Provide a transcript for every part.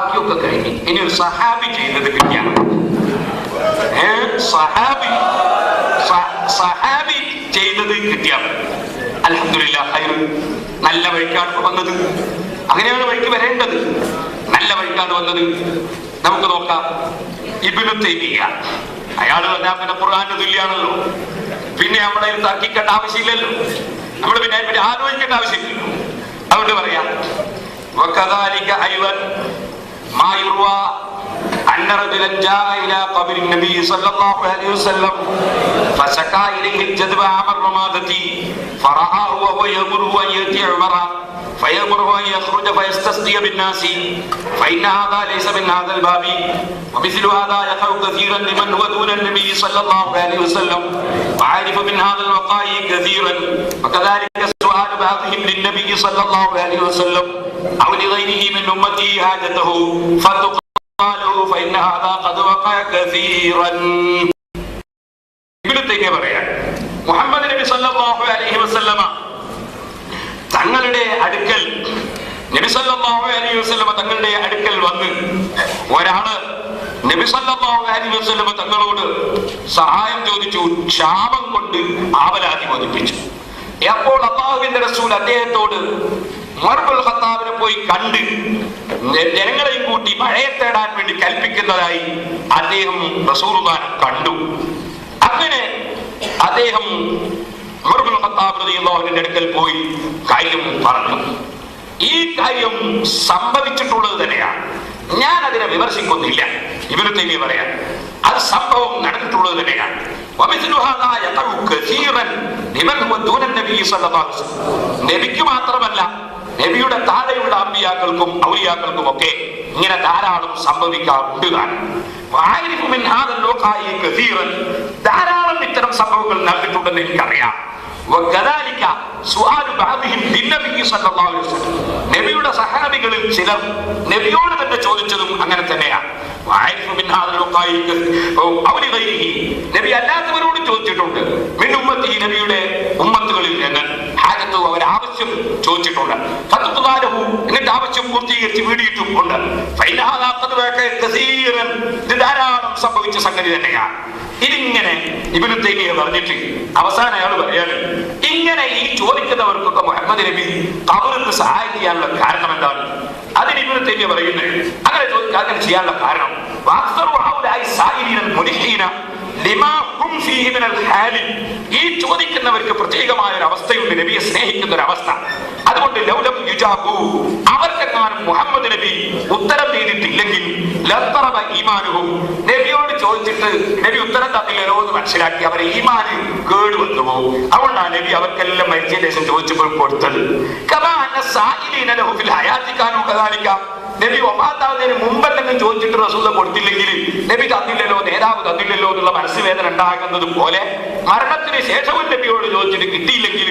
ബാക്കിയൊക്കെ കഴിഞ്ഞ്. ഇനി ഒരു സഹാബി ചെയ്തത് കിട്ടിയാണ് സഹാബി. സഹാബി ചെയ്തത് കിട്ടിയാണ് അലഹമില്ല നല്ല വഴിക്കാണ് വന്നത്. അങ്ങനെയാണ് വഴിക്ക് വരേണ്ടത്. നല്ല വഴിക്കാണ് വന്നത്. നമുക്ക് നോക്കാം. ഇബിനു തൈമിയ അയാൾ പറഞ്ഞാൽ പിന്നെ ഖുർആാന്റെ തുല്യാണല്ലോ. പിന്നെ അവിടെ തർക്കിക്കേണ്ട ആവശ്യമില്ലല്ലോ. നമ്മൾ പിന്നെ അതിനെപ്പറ്റി ആലോചിക്കേണ്ട ആവശ്യമില്ലല്ലോ. അതുകൊണ്ട് പറയാം. 马尤罗。أن رجلا جاء إلى قبر النبي صلى الله عليه وسلم فشكا إليه الجذب عام الرمادة فرآه وهو يأمره أن يأتي عمرا فيأمره أن يخرج فيستسقي بالناس. فإن هذا ليس من هذا الباب ومثل هذا يقع كثيرا لمن هو دون النبي صلى الله عليه وسلم. وعارف من هذا الوقائع كثيرا وكذلك سؤال بعضهم للنبي صلى الله عليه وسلم أو لغيره من أمته حاجته. فتقال له فإن هذا قد وقع كثيرا ഇവിടുത്തേക്ക് പറയാൻ മുഹമ്മദ് നബി സല്ലല്ലാഹു അലൈഹി വസല്ലമ തങ്ങളുടെ അടുക്കൽ നബി സല്ലല്ലാഹു അലൈഹി വസല്ലമ തങ്ങളുടെ അടുക്കൽ വന്ന് ഒരാള് നബി സല്ലല്ലാഹു അലൈഹി വസല്ലമ തങ്ങളോട് സഹായം ചോദിച്ചു ക്ഷാമം കൊണ്ട് ആവലാതി ബോധിപ്പിച്ചു അപ്പോൾ അള്ളാഹുവിന്റെ റസൂൽ അദ്ദേഹത്തോട് ഖത്താബിനെ പോയി കണ്ട് ജനങ്ങളെയും കൂട്ടി മഴയെ തേടാൻ വേണ്ടി കൽപ്പിക്കുന്നതായി അദ്ദേഹം റസൂർദാൻ കണ്ടു. അങ്ങനെ അദ്ദേഹം അടുക്കൽ പോയി കാര്യം പറഞ്ഞു. ഈ കാര്യം സംഭവിച്ചിട്ടുള്ളത് തന്നെയാണ്. ഞാൻ അതിനെ വിമർശിക്കുന്നില്ല. ഇവർ തെയ്മി പറയാം അത് സംഭവം നടന്നിട്ടുള്ളത് തന്നെയാണ്. നബിക്ക് മാത്രമല്ല നബിയുടെ താഴെയുള്ള അമ്പിയാക്കൾക്കും ഔലിയാക്കൾക്കും ഒക്കെ ഇങ്ങനെ ധാരാളം സംഭവിക്കാറുണ്ട് ധാരാളം ഇത്തരം സംഭവങ്ങൾ നൽകിയിട്ടുണ്ടെന്ന് എനിക്കറിയാം. നബിയുടെ സഹാബികളിൽ ചിലർ നബിയോട് തന്നെ ചോദിച്ചതും അങ്ങനെ തന്നെയാണ് നബി അല്ലാത്തവരോട് ചോദിച്ചിട്ടുണ്ട്. നബിയുടെ ഉമ്മ ആവശ്യം ചോദിച്ചിട്ടുണ്ട്. എന്നിട്ട് ആവശ്യം പൂർത്തീകരിച്ച് വീടിയിട്ടും ഉണ്ട് ഫൈനഹാദാ ഖദ് ഇത് ധാരാളം സംഭവിച്ച സംഗതി തന്നെയാണ്. ഇതിങ്ങനെ തൈമിയ പറഞ്ഞിട്ട് അവസാനം അയാൾ പറയാൻ ഇങ്ങനെ ഈ ചോദിക്കുന്നവർക്കൊക്കെ മുഹമ്മദ് നബി കബറിന് സഹായം ചെയ്യാനുള്ള കാരണം എന്താണ്? അതിന് തൈമിയ പറയുന്നത് അങ്ങനെ ചോദിക്കാൻ ചെയ്യാനുള്ള കാരണം ഈ ചോദിക്കുന്നവർക്ക് പ്രത്യേകമായ ഒരു അവസ്ഥയുണ്ട് നബിയെ സ്നേഹിക്കുന്ന ഒരു അവസ്ഥ അതുകൊണ്ട് ലൗലം യുജാബു അവർക്കെങ്ങാനും മുഹമ്മദ് നബി ഉത്തരം ചെയ്തിട്ടില്ലെങ്കിൽ ഈമാനുഹും. നബിയോട് ചോദിച്ചിട്ട് നബി ഉത്തരം തന്നില്ലല്ലോ എന്ന് മനസ്സിലാക്കി അവരെ ഈമാന് കേട് വന്നു പോകും അതുകൊണ്ടാണ് നബി അവർക്കെല്ലാം മരിച്ച ശേഷം ചോദിച്ചപ്പോൾ കൊടുത്തത്. കമാ സാഹിലീനോ സായിലീന ലഹു ഫിൽ ഹയാത്തി മുമ്പ് എന്തെങ്കിലും നബി ചോദിച്ചിട്ട് റസൂല കൊടുത്തില്ലെങ്കിൽ നബി തന്നില്ലല്ലോ നേതാവ് തന്നില്ലല്ലോ എന്നുള്ള മനസ്സുവേദന ഉണ്ടാകുന്നത് പോലെ മരണത്തിന് ശേഷവും നബിയോട് ചോദിച്ചിട്ട് കിട്ടിയില്ലെങ്കിൽ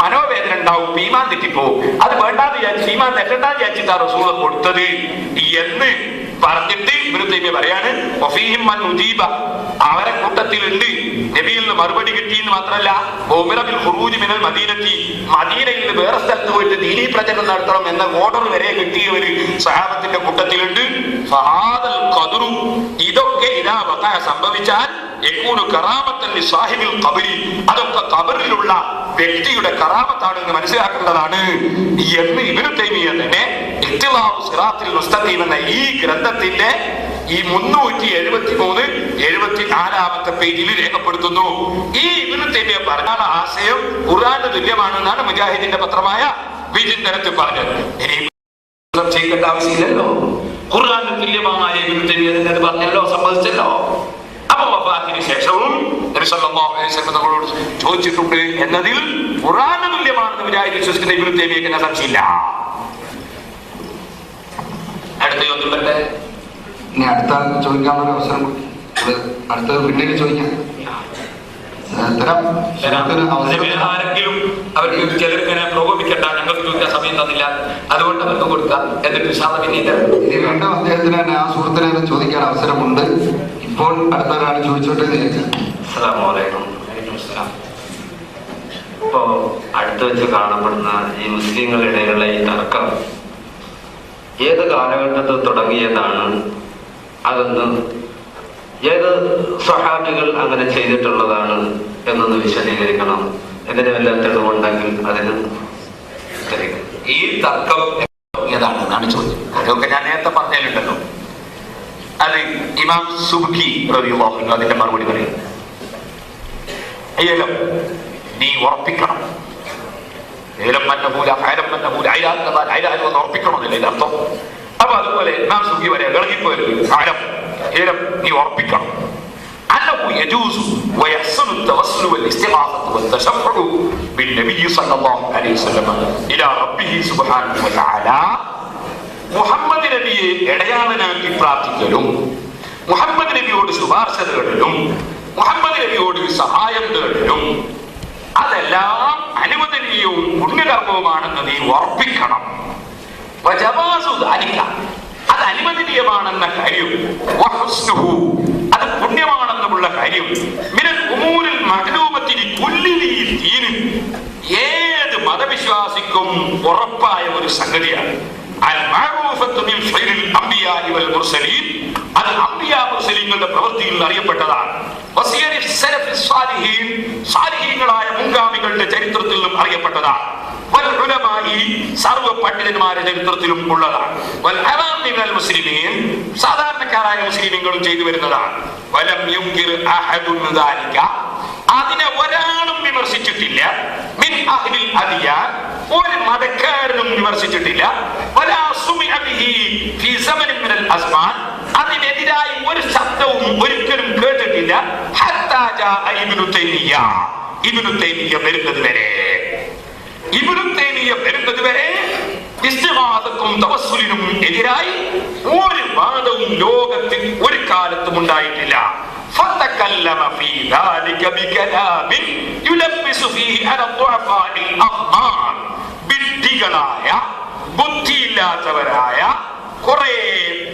മനോവേദന ഉണ്ടാവും ഭീമാൻ തെറ്റിപ്പോവും. അത് വേണ്ടാന്ന് വിചാരിച്ച് ഭീമാൻ തെറ്റണ്ടാന്ന് വിചാരിച്ചിട്ടാണ് റസൂല കൊടുത്തത് എന്ന് പറഞ്ഞിട്ട് ഇവർ പറയാണ്? മൻ ഉജീബ. അവരെ കൂട്ടത്തിലുണ്ട്. നബിയിൽ നിന്ന് മറുപടി കിട്ടിയെന്ന് മാത്രമല്ല ഒമിറബിൽ ഖുറൂജ് മിനൽ മദീനത്തി. മദീനയിൽ നിന്ന് വേറെ സ്ഥലത്ത് പോയിട്ട് ദീനി പ്രചരണം നടത്തണം എന്ന ഓർഡർ വരെ കിട്ടിയവര് സഹാബത്തിന്റെ കൂട്ടത്തിലുണ്ട്. ഇതൊക്കെ ഇതാ സംഭവിച്ചാൽ അതൊക്കെ കബറിലുള്ള വ്യക്തിയുടെ കറാമത്താണെന്ന് മനസ്സിലാക്കേണ്ടതാണ്. എന്ന് തൈമിയ തന്നെ എന്ന ഈ ഗ്രന്ഥത്തിന്റെ ഈ മുന്നൂറ്റി എഴുപത്തി മൂന്ന് എഴുപത്തി നാലാമത്തെ പേജിൽ രേഖപ്പെടുത്തുന്നു. ഈ ഇബ്നു തൈമിയ പറഞ്ഞ ആശയം ഖുർആന്റെ തുല്യമാണെന്നാണ് മുജാഹിദിന്റെ പത്രമായ വിചിന്തനത്തിൽ പറഞ്ഞത്. ഇനി ചെയ്യേണ്ട ആവശ്യമില്ലല്ലോ. ഖുർആന് തുല്യമായ ഇബ്നു തൈമിയ തന്നെ പറഞ്ഞല്ലോ സമ്മതിച്ചല്ലോ. അപ്പൊ വഫാത്തിന് ശേഷവും തങ്ങളോട് ചോദിച്ചിട്ടുണ്ട് എന്നതിൽ ഖുറാന് തുല്യമാണെന്ന് മുജാഹിദ് വിശ്വസിക്കുന്ന ഇബ്നു തൈമിയക്ക് സംശയമില്ല. അടുത്ത ചോദ്യം വരട്ടെ? ഇനി അടുത്ത ചോദിക്കാനുള്ള അവസരം അടുത്തത് പിന്നീട് ചോദിക്കാം. അവർക്ക് ചിലർക്കിങ്ങനെ പ്രകോപിക്കണ്ട ഞങ്ങൾക്ക് ചോദിക്കാൻ സമയം തന്നില്ല അതുകൊണ്ട് അവർക്ക് കൊടുക്കാം. എന്നിട്ട് അല്ലാഹ് പിന്നീട് ഇനി വീണ്ടും അദ്ദേഹത്തിന് തന്നെ ആ സുഹൃത്തിന് ചോദിക്കാൻ അവസരമുണ്ട്. ഇപ്പോൾ അടുത്ത ഒരാൾ ചോദിച്ചോട്ടെ എന്ന് വിചാരിച്ചു. അസ്സലാമു അലൈക്കും. ഇപ്പോ അടുത്ത് വെച്ച് കാണപ്പെടുന്ന ഈ മുസ്ലിങ്ങളുടെ ഇടയിലുള്ള ഈ തർക്കം ഏത് കാലഘട്ടത്തിൽ തുടങ്ങിയതാണ് അതെന്ന് ഏത് സഹാബികൾ അങ്ങനെ ചെയ്തിട്ടുള്ളതാണ് എന്നൊന്ന് വിശദീകരിക്കണം. ഇതിന് വല്ല തെളിവുണ്ടെങ്കിൽ അതിന് ഈ തർക്കം ഏതാണ് എന്നാണ് ചോദ്യം. അതൊക്കെ ഞാൻ നേരത്തെ പറഞ്ഞിട്ടുണ്ടല്ലോ. അത് ഇമാം സുബ്കി അതിന്റെ മറുപടി പറയും. അയ്യല്ലോ നീ ഉറപ്പിക്കണം. എന്ന് ഉറപ്പിക്കണമെന്നില്ല ഇതിന്റെ അർത്ഥം അപ്പൊ അതുപോലെ ഇമാം സുബ്കി വരെ ഇളകിപ്പോയത് ഫഅലം ഏലം നീ ഉറപ്പിക്കണം أنه يجوز ويحسن التوسل والاستغاثة والتشفع بالنبي صلى الله عليه وسلم إلى ربه سبحانه وتعالى മുഹമ്മദ് നബിയെ ഇടയാളനാക്കി പ്രാർത്ഥിക്കലും മുഹമ്മദ് നബിയോട് ശുപാർശ തേടലും മുഹമ്മദ് നബിയോട് സഹായം തേടലും അതെല്ലാം അനുവദനീയവും പുണ്യകർമ്മവുമാണെന്ന് നീ ഉറപ്പിക്കണം. അത് അനുവദനീയമാണെന്ന കാര്യം അത് പുണ്യമാണെന്നുമുള്ള കാര്യം. ഏത് മതവിശ്വാസിക്കും ഉറപ്പായ ഒരു സംഗതിയാണ്. അത് അമ്പിയാ മുസ്ലിങ്ങളുടെ പ്രവൃത്തിയിൽ അറിയപ്പെട്ടതാണ് സ്വാലിഹീങ്ങളായ മുൻഗാമികളുടെ ചരിത്രത്തിൽ നിന്നും അറിയപ്പെട്ടതാണ് സർവ പണ്ഡിതന്മാരുടെ ചരിത്രത്തിലും ഉള്ളതാണ്. മുസ്ലിമീൻ സാധാരണക്കാരായ മുസ്ലിമീങ്ങളും ചെയ്തു വരുന്നതാണ്. വലം അതിനെ ഒരാളും വിമർശിച്ചിട്ടില്ല. മിൻ അഹ്ലിൽ അദിയാൻ. ഒരു മതക്കാരനും വിമർശിച്ചിട്ടില്ല. വലാ സുമിഅ ബിഹി ഫീ സമനിൻ മിനൽ അസ്മാൻ. അതിനെതിരായി ഒരു ശബ്ദവും ഒരിക്കലും കേട്ടിട്ടില്ല ഹത്താ ജാഅ ഇബ്നു തൈമിയ്യ ഇബ്നു തൈമിയ്യ വരുന്നത് വരെ ഇബ്നു തൈമിയ്യ വരുന്നത് വരെ ഇസ്തിഗാസക്കും തവസ്സുലിനും എതിരായി ഒരു വാദവും ലോകത്തിൽ ഒരു കാലത്തും ഉണ്ടായിട്ടില്ല فتكلم في ذلك بكلام يلبس فيه على الضعفاء الأغمار വിഡ്ഢികളായ ബുദ്ധിയില്ലാത്തവരായ കുറെ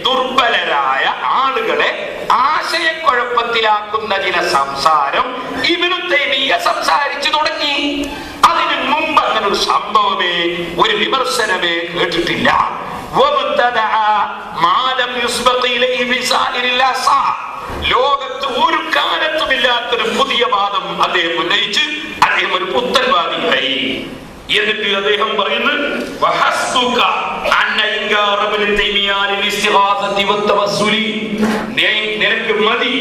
ദുർബലരായ ആളുകളെ ആശയക്കുഴപ്പത്തിലാക്കുന്ന ചില സംസാരം ഇവനു തൈമിയ സംസാരിച്ചു തുടങ്ങി. അതിനു മുമ്പ് അങ്ങനെ ഒരു സംഭവമേ ഒരു വിമർശനമേ കേട്ടിട്ടില്ല. ലോകത്ത് ഒരു കാലത്തുമില്ലാത്തൊരു പുതിയ വാദം അദ്ദേഹം ഉന്നയിച്ച് അദ്ദേഹം ഒരു പുത്തൻവാദിയായി എന്നിട്ട് അദ്ദേഹം പറയുന്നു നിനക്ക് മതി.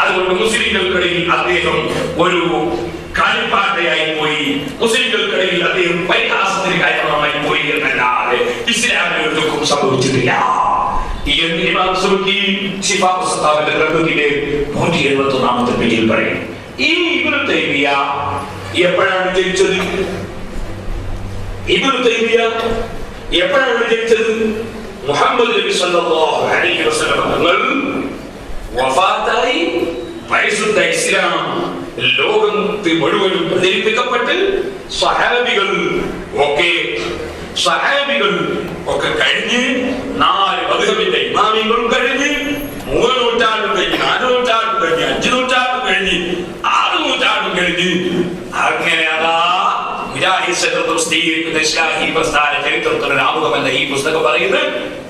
അതുകൊണ്ട് മുസ്ലിങ്ങൾക്കിടയിൽ അദ്ദേഹം ഒരു കളിപ്പാട്ടയായി പോയി മുസ്ലിങ്ങൾക്കിടയിൽ അദ്ദേഹം പരിഹാസത്തിന് കാരണമായി പോയി എന്നല്ലാതെ ഇസ്ലാമിന് ഒരു ദുഃഖം സംഭവിച്ചിട്ടില്ല എപ്പോഴാണ് എപ്പോഴാണ് മുഹമ്മദ് നബി സല്ലല്ലാഹു അലൈഹി വസല്ലം ഇസ്ലാം ലോകത്ത് മുഴുവനും പ്രചരിപ്പിക്കപ്പെട്ട് സഹാബികൾ ഒക്കെ സഹാബികൾ ഒക്കെ കഴിഞ്ഞ് നാല് മധുഹബിന്റെ ഇമാമികളും കഴിഞ്ഞ് മൂന്ന് നൂറ്റാണ്ടും കഴിഞ്ഞ് നാല് നൂറ്റാണ്ടും കഴിഞ്ഞ് അഞ്ച് നൂറ്റാണ്ടും കഴിഞ്ഞ് ആറ് നൂറ്റാണ്ടും കഴിഞ്ഞ് അങ്ങനെ അതാ മുജാഹിദ് സെക്രട്ടറി പ്രസിദ്ധീകരിക്കുന്ന ഇസ്ലാഹി പ്രസ്ഥാന ചരിത്രത്തിലുള്ള ആമുഖമല്ല ഈ പുസ്തകം പറയുന്നത്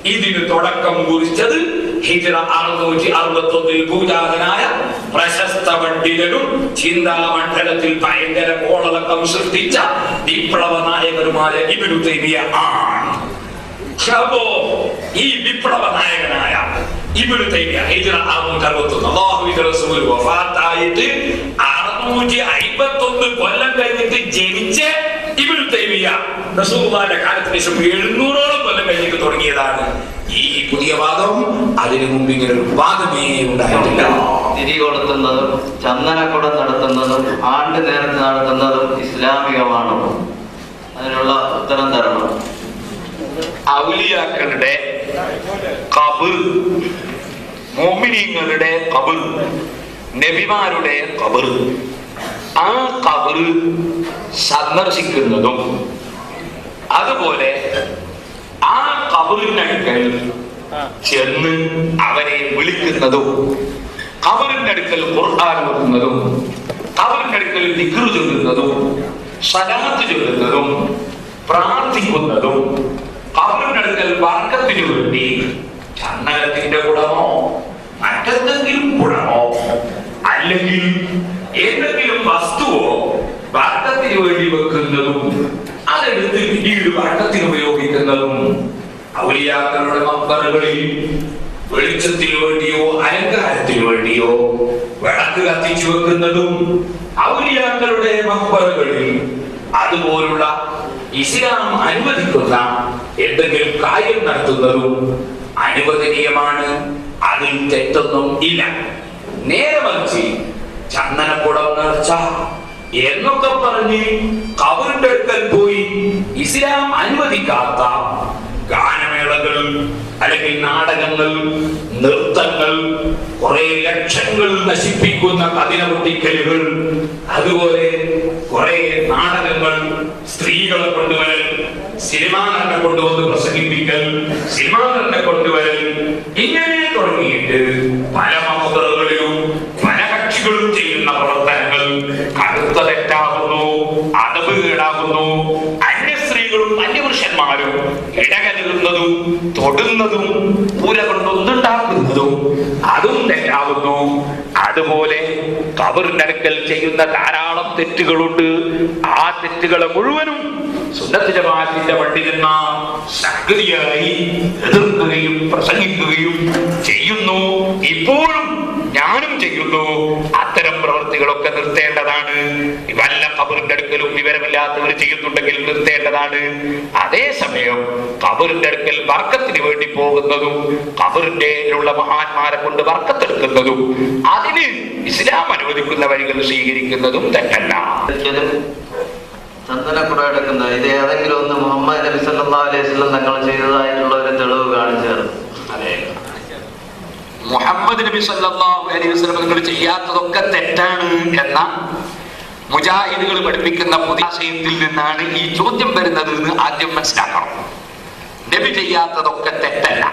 ഇതിന് തുടക്കം കുറിച്ചത് ഹിജറ അറുന്നൂറ്റി അറുപത്തി ഒന്നിൽ പൂജാതനായ പ്രശസ്ത പണ്ഡിതനും ചിന്താമണ്ഡലത്തിൽ ഭയങ്കര കോളലക്കം സൃഷ്ടിച്ച വിപ്ലവ നായകരുമായ ഇബിനു തൈമിയ ആണ്. ഈ വിപ്ലവ നായകനായ ഇബ്നു തൈമിയ ഹിജ്റ 661 അല്ലാഹുവിന്റെ റസൂൽ വഫാത്തായിട്ട് 651 കൊല്ലം കഴിഞ്ഞിട്ട് ജനിച്ച ഇബ്നു തൈമിയ റസൂലുള്ളാഹിന്റെ കാലത്തിന് ശേഷം 700ഓളം കൊല്ലം കഴിഞ്ഞിട്ട് തുടങ്ങിയതാണ്. ഈ പുതിയ വാദം അതിനു മുമ്പ് ഇങ്ങനെ ഒരു വാദമേ ഉണ്ടായിട്ടില്ല. തിരി കൊളുത്തുന്നതും ചന്ദനക്കുടം നടത്തുന്നതും ആണ്ട് നേരത്ത് നടത്തുന്നതും ഇസ്ലാമികമാണോ. അതിനുള്ള ഉത്തരം തരണം. ഔലിയാക്കളുടെ കബർ മോമിനിങ്ങളുടെ കബർ നബിമാരുടെ കബർ. ആ കബർ സന്ദർശിക്കുന്നതും. അതുപോലെ ആ കബറിനടുക്കൽ ചെന്ന് അവരെ വിളിക്കുന്നതും കബറിന്റെ അടുക്കൽ ഖുർആൻ വെക്കുന്നതും കബറിന്റെ അടുക്കൽ ദിക്റ് ചൊല്ലുന്നതും സലാത്ത് ചൊല്ലുന്നതും പ്രാർത്ഥിക്കുന്നതും കബറിന്റെ അടുക്കൽ വർഗത്തിനു വേണ്ടി ചന്ദനത്തിന്റെ ഗുണമോ മറ്റെന്തെങ്കിലും ഗുണമോ അല്ലെങ്കിൽ ഏതെങ്കിലും വസ്തുവോ വർക്കത്തിന് വേണ്ടി വെക്കുന്നതും അതെടുത്ത് പിന്നീട് വർക്കത്തിന് ഉപയോഗിക്കുന്നതും ഔലിയാക്കളുടെ മക്ബറുകളിൽ വെളിച്ചത്തിന് വേണ്ടിയോ അലങ്കാരത്തിന് വേണ്ടിയോ വിളക്ക് കത്തിച്ചു വെക്കുന്നതും ഔലിയാക്കളുടെ മക്ബറുകളിൽ അതുപോലുള്ള ഇസ്ലാം അനുവദിക്കുന്ന എന്തെങ്കിലും കാര്യം നടത്തുന്നതും അനുവദനീയമാണ്. അതിൽ തെറ്റൊന്നും ഇല്ല. നേരെ മറിച്ച് ചന്ദനക്കുടം നേർച്ച എന്നൊക്കെ പറഞ്ഞ് കബറിന്റെ അടുക്കൽ പോയി ഇസ്ലാം അനുവദിക്കാത്ത ഗാനമേളകൾ അല്ലെങ്കിൽ നാടകങ്ങൾ നൃത്തങ്ങൾ കുറെ ലക്ഷങ്ങൾ നശിപ്പിക്കുന്ന കതിന പൊട്ടിക്കലുകൾ അതുപോലെ കുറെ നാടകങ്ങൾ സ്ത്രീകളെ കൊണ്ടുവരൽ സിനിമാ നടനെ കൊണ്ടുവന്ന് പ്രസംഗിപ്പിക്കൽ സിനിമാ നടനെ കൊണ്ടുവരൽ ഇങ്ങനെ തുടങ്ങിയിട്ട് പല കക്ഷികളും ചെയ്യുന്ന പ്രവർത്തനങ്ങൾ കടുത്ത തെറ്റാകുന്നു അടവ് കേടാകുന്നു. അന്യ സ്ത്രീകളും അന്യപുരുഷന്മാരും ഇടകലരുന്നതും തൊടുന്നതും പൂര കൊണ്ടൊന്നുണ്ടാക്കുന്നതും അതും തെറ്റാകുന്നു. അതുപോലെ കബറിന്റെ ചെയ്യുന്ന ധാരാളം തെറ്റുകളുണ്ട്. ആ തെറ്റുകളെ മുഴുവനും സുന്നത്ത് ജമാഅത്തിന്റെ പണ്ഡിതന്മാർ ശക്തിയായി എതിർക്കുകയും പ്രസംഗിക്കുകയും ചെയ്യുന്നു. ഇപ്പോഴും ഞാനും ചെയ്യുന്നു. അത്തരം പ്രവൃത്തികളൊക്കെ നിർത്തേണ്ടതാണ്. വല്ല കബറിന്റെ അടുക്കലും വിവരമില്ലാത്തവർ ചെയ്യുന്നുണ്ടെങ്കിൽ നിർത്തേണ്ടതാണ്. അതേസമയം കബറിന്റെ അടുക്കൽ വർക്കത്തിന് വേണ്ടി പോകുന്നതും കബറിന്റെ മഹാന്മാരെ കൊണ്ട് വർക്കത്തെടുക്കുന്നതും അതിന് ഇസ്ലാം അനുവദിക്കുന്ന വഴികൾ സ്വീകരിക്കുന്നതും തെറ്റല്ല. ചന്ദനക്കുട എടുക്കുന്നത് ഇത് ഏതെങ്കിലും ഒന്ന് മുഹമ്മദ് നബി അലൈഹി വസല്ലം തങ്ങൾ ചെയ്തതായിട്ടുള്ള ഒരു തെളിവ് കാണിച്ചു മുഹമ്മദ് നബി സല്ലാഹു അലൈഹി വസ്ലം നിങ്ങൾ ചെയ്യാത്തതൊക്കെ തെറ്റാണ് എന്ന മുജാഹിദുകൾ പഠിപ്പിക്കുന്ന പുതിയ നിന്നാണ് ഈ ചോദ്യം വരുന്നത് എന്ന് ആദ്യം മനസ്സിലാക്കണം. നബി ചെയ്യാത്തതൊക്കെ തെറ്റല്ല.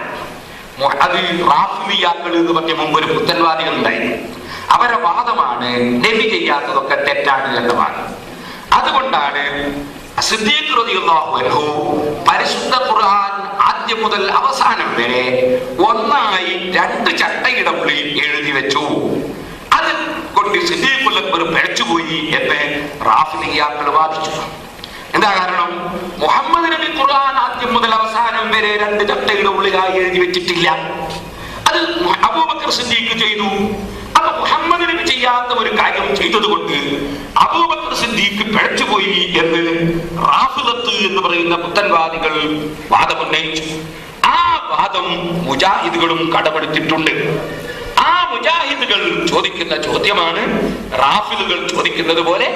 അത് റാഫിലിയാക്കൾ എന്ന് പറഞ്ഞ മുമ്പ് ഒരു പുത്തൻവാദികൾ ഉണ്ടായിരുന്നു. അവരുടെ വാദമാണ് നബി ചെയ്യാത്തതൊക്കെ തെറ്റാണ് എന്ന വാദം അതുകൊണ്ടാണ് പരിശുദ്ധ ഖുർആൻ ആദ്യം മുതൽ അവസാനം വരെ ഒന്നായി രണ്ട് ചട്ടയുടെ ഉള്ളിൽ എഴുതി വെച്ചു. അത് കൊണ്ട് സിദ്ദീഖുലക്ബർ പിഴച്ചുപോയി എന്ന് റാഫിലിയാക്കൾ വാദിച്ചു. എന്താ കാരണം? മുഹമ്മദ് നബി ഖുർആൻ ആദ്യം മുതൽ അവസാനം വരെ രണ്ട് ചട്ടയുടെ ഉള്ളിലായി എഴുതി വെച്ചിട്ടില്ല. അത് അബൂബക്കർ സിദ്ദീഖ് ചെയ്തു. അപ്പൊ മുഹമ്മദ് നബി ചെയ്യാത്ത ഒരു കാര്യം ചെയ്തത് കൊണ്ട് അബൂബക്കർ സിദ്ദീഖ് പിഴച്ചുപോയി എന്ന് എന്ന് പറയുന്ന പുത്തൻവാദികൾ വാദമുന്നയിച്ചു ആ വാദം മുജാഹിദുകളും കടമെടുത്തിട്ടുണ്ട്. ആ മുജാഹിദുകൾ ചോദിക്കുന്ന ചോദ്യമാണ് റാഫിലുകൾ ചോദിക്കുന്നത് പോലെ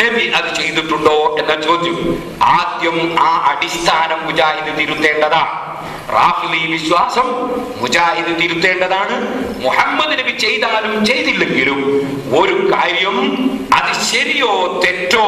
നബി അത് ചെയ്തിട്ടുണ്ടോ എന്ന ചോദ്യം. ആദ്യം ആ അടിസ്ഥാനം മുജാഹിദ് തിരുത്തേണ്ടതാണ് റാഫിലി വിശ്വാസം മുജാഹിദ് തിരുത്തേണ്ടതാണ്. മുഹമ്മദ് നബി ചെയ്താലും ചെയ്തില്ലെങ്കിലും ഒരു കാര്യം അത് ശരിയോ തെറ്റോ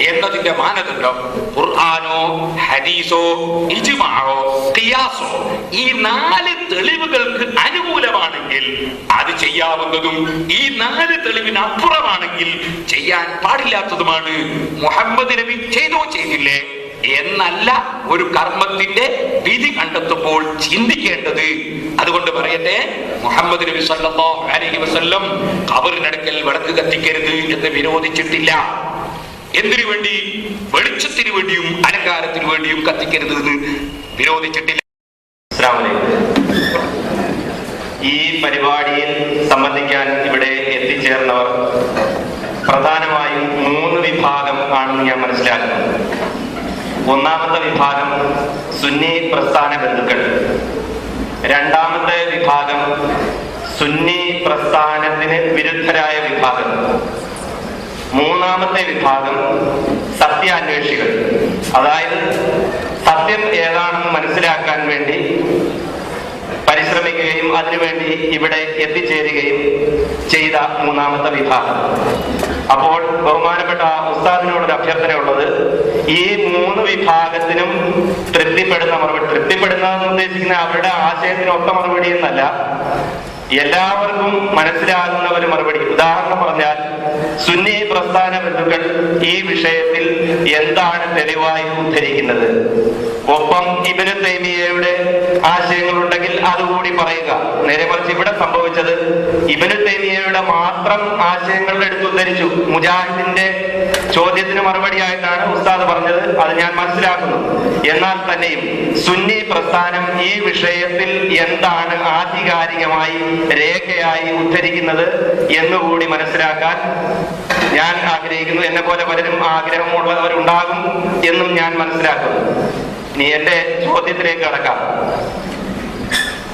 എന്നതിന്റെ മാനദണ്ഡം ഖുർആാനോ ഹദീസോ ഇജ്മാഴോ ഖിയാസോ ഈ നാല് തെളിവുകൾക്ക് അനുകൂലമാണെങ്കിൽ അത് ചെയ്യാവുന്നതും ഈ നാല് തെളിവിന് അപ്പുറമാണെങ്കിൽ ചെയ്യാൻ പാടില്ലാത്തതുമാണ് മുഹമ്മദ് നബി ചെയ്തോ ചെയ്തില്ലേ? എന്നല്ല ഒരു കർമ്മത്തിന്റെ വിധി കണ്ടെത്തുമ്പോൾ ചിന്തിക്കേണ്ടത്. അതുകൊണ്ട് പറയട്ടെ മുഹമ്മദ് നബി സല്ലല്ലാഹു അലൈഹി വസല്ലം കബറിനടുക്കൽ വിളക്ക് കത്തിക്കരുത് എന്ന് വിരോധിച്ചിട്ടില്ല. എന്തിനു വേണ്ടി? വെളിച്ചത്തിന് വേണ്ടിയും അലങ്കാരത്തിന് വേണ്ടിയും കത്തിക്കരുത് എന്ന് വിരോധിച്ചിട്ടില്ല. ഈ പരിപാടിയിൽ സംബന്ധിക്കാൻ ഇവിടെ എത്തിച്ചേർന്നവർ പ്രധാനമായും മൂന്ന് വിഭാഗം ആണെന്ന് ഞാൻ മനസ്സിലാക്കുന്നു. ഒന്നാമത്തെ വിഭാഗം സുന്നി പ്രസ്ഥാന ബന്ധുക്കൾ. രണ്ടാമത്തെ വിഭാഗം സുന്നി പ്രസ്ഥാനത്തിന് വിരുദ്ധരായ വിഭാഗം. മൂന്നാമത്തെ വിഭാഗം സത്യാന്വേഷികൾ. അതായത് സത്യം ഏതാണെന്ന് മനസ്സിലാക്കാൻ വേണ്ടി പരിശ്രമിക്കുകയും അതിനുവേണ്ടി ഇവിടെ എത്തിച്ചേരുകയും ചെയ്ത മൂന്നാമത്തെ വിഭാഗം. അപ്പോൾ ബഹുമാനപ്പെട്ട ഉസ്താദിനോടൊരു അഭ്യർത്ഥനയുള്ളത് ഈ മൂന്ന് വിഭാഗത്തിനും തൃപ്തിപ്പെടുന്ന മറുപടി തൃപ്തിപ്പെടുന്നതെന്ന് ഉദ്ദേശിക്കുന്ന അവരുടെ ആശയത്തിനൊത്ത മറുപടി എന്നല്ല എല്ലാവർക്കും മനസ്സിലാകുന്ന ഒരു മറുപടി. ഉദാഹരണം പറഞ്ഞാൽ സുന്നി പ്രസ്ഥാന ബന്ധുക്കൾ ഈ വിഷയത്തിൽ എന്താണ് തെളിവായി ഉദ്ധരിക്കുന്നത്? ഒപ്പം ഇബന് തൈമിയയുടെ ആശയങ്ങളുണ്ടെങ്കിൽ അതുകൂടി പറയുക. നേരെ മറിച്ച് ഇവിടെ സംഭവിച്ചത് ഇബന് തൈമിയയുടെ മാത്രം ആശയങ്ങൾ എടുത്തുദ്ധരിച്ചു മുജാഹിദിന്റെ ചോദ്യത്തിന് മറുപടിയായിട്ടാണ് ഉസ്താദ് പറഞ്ഞത്. അത് ഞാൻ മനസ്സിലാക്കുന്നു. എന്നാൽ തന്നെയും സുന്നി പ്രസ്ഥാനം ഈ വിഷയത്തിൽ എന്താണ് ആധികാരികമായി രേഖയായി ഉദ്ധരിക്കുന്നത് എന്നുകൂടി മനസ്സിലാക്കാൻ ഞാൻ ആഗ്രഹിക്കുന്നു. എന്നെ പോലെ പലരും ആഗ്രഹമുള്ളവരുണ്ടാകും എന്നും ഞാൻ മനസ്സിലാക്കുന്നു. ഇനി എന്റെ ചോദ്യത്തിലേക്ക് കടക്കാം.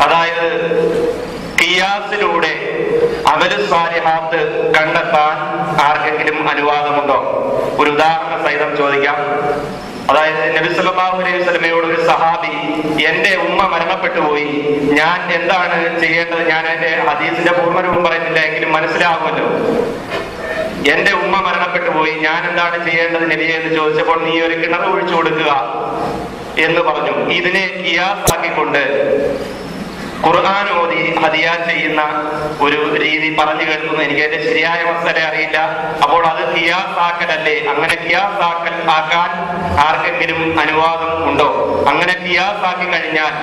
അതായത് കിയാസിലൂടെ അവർ സ്വാരിഹാത്ത് കണ്ടെത്താൻ ആർക്കെങ്കിലും അനുവാദമുണ്ടോ? ഒരു ഉദാഹരണ സഹിതം ചോദിക്കാം. അതായത് നബി സല്ലല്ലാഹു അലൈഹി വസല്ലമയോട് ഒരു സഹാബി എന്റെ ഉമ്മ മരണപ്പെട്ടു പോയി. ഞാൻ എന്താണ് ചെയ്യേണ്ടത്? ഞാൻ എന്റെ ഹദീസിന്റെ പൂർണരൂപം പറയുന്നില്ല എങ്കിലും മനസ്സിലാകുമല്ലോ എന്റെ ഉമ്മ മരണപ്പെട്ടു പോയി. ഞാൻ എന്താണ് ചെയ്യേണ്ടത് നബിയെ? എന്ന് ചോദിച്ചപ്പോൾ നീ ഒരു കിണർ ഒഴിച്ചു കൊടുക്കുക. എന്ന് പറഞ്ഞു. ഇതിനെ കിയാസാക്കിക്കൊണ്ട് ഖുർആൻ ഓതി ഹദിയ ചെയ്യുന്ന ഒരു രീതി പറഞ്ഞു കേൾക്കുന്നു എനിക്ക് അതിന്റെ ശരിയായ മസല അറിയില്ല. അപ്പോൾ അത് കിയാസാക്കലല്ലേ? അങ്ങനെ കിയാസാക്കൽ ആക്കാൻ ആർക്കെങ്കിലും അനുവാദം ഉണ്ടോ? അങ്ങനെ കിയാസാക്കി കഴിഞ്ഞാൽ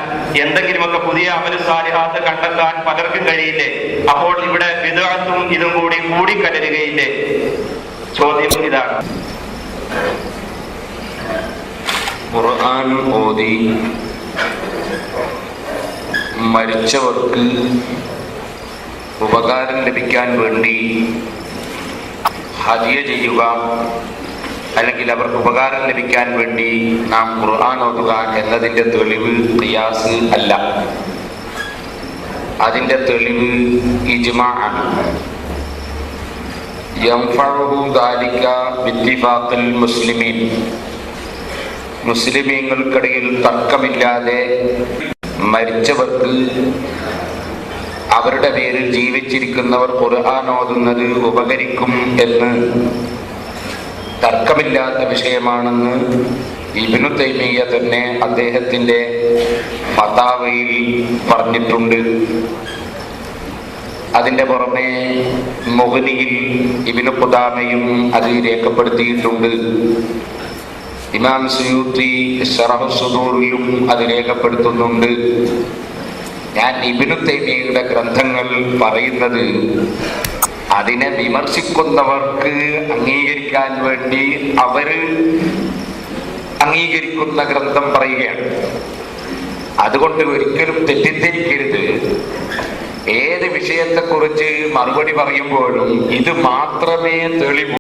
എന്തെങ്കിലുമൊക്കെ പുതിയ അമലു സാലിഹാത്ത് കണ്ടെത്താൻ പലർക്കും കഴിയില്ലേ? അപ്പോൾ ഇവിടെ വിദഗ്ധത്തും ഇതും കൂടി കൂടിക്കലരുകയില്ലേ? ചോദ്യം ഇതാണ്. ഖുർആൻ ഓതി. മരിച്ചവർക്ക് ഉപകാരം ലഭിക്കാൻ വേണ്ടി ഹദിയ ചെയ്യുക അല്ലെങ്കിൽ അവർക്ക് ഉപകാരം ലഭിക്കാൻ വേണ്ടി നാം ഖുർആൻ ഓതുക എന്നതിന്റെ തെളിവ് ഖിയാസ് അല്ല. അതിന്റെ തെളിവ് ഇജ്മാ ആണ്. യംഫഉഹു ദാലിക ബിത്തിഫാഖിൽ മുസ്ലിമീൻ. മുസ്ലിമീങ്ങൾക്കിടയിൽ തർക്കമില്ലാതെ മരിച്ചവർക്ക് അവരുടെ പേരിൽ ജീവിച്ചിരിക്കുന്നവർ ഓതുന്നത് ഉപകരിക്കും എന്ന് തർക്കമില്ലാത്ത വിഷയമാണെന്ന് ഇബിനു തൈമിയ തന്നെ അദ്ദേഹത്തിന്റെ ഫതാവയിൽ പറഞ്ഞിട്ടുണ്ട്. അതിന്റെ പുറമെ മൊഹനിയിൽ ഇബിനു പുതാമയും അത് രേഖപ്പെടുത്തിയിട്ടുണ്ട്. ഇമാം സുയൂത്തി സറഹസുദൂറിലും അത് രേഖപ്പെടുത്തുന്നുണ്ട്. ഞാൻ ഇബിനു തൈമിയയുടെ ഗ്രന്ഥങ്ങൾ പറയുന്നത് അതിനെ വിമർശിക്കുന്നവർക്ക് അംഗീകരിക്കാൻ വേണ്ടി അവർ അംഗീകരിക്കുന്ന ഗ്രന്ഥം പറയുകയാണ്. അതുകൊണ്ട് ഒരിക്കലും തെറ്റിദ്ധരിക്കരുത്. ഏത് വിഷയത്തെക്കുറിച്ച് മറുപടി പറയുമ്പോഴും ഇത് മാത്രമേ തെളിവൂ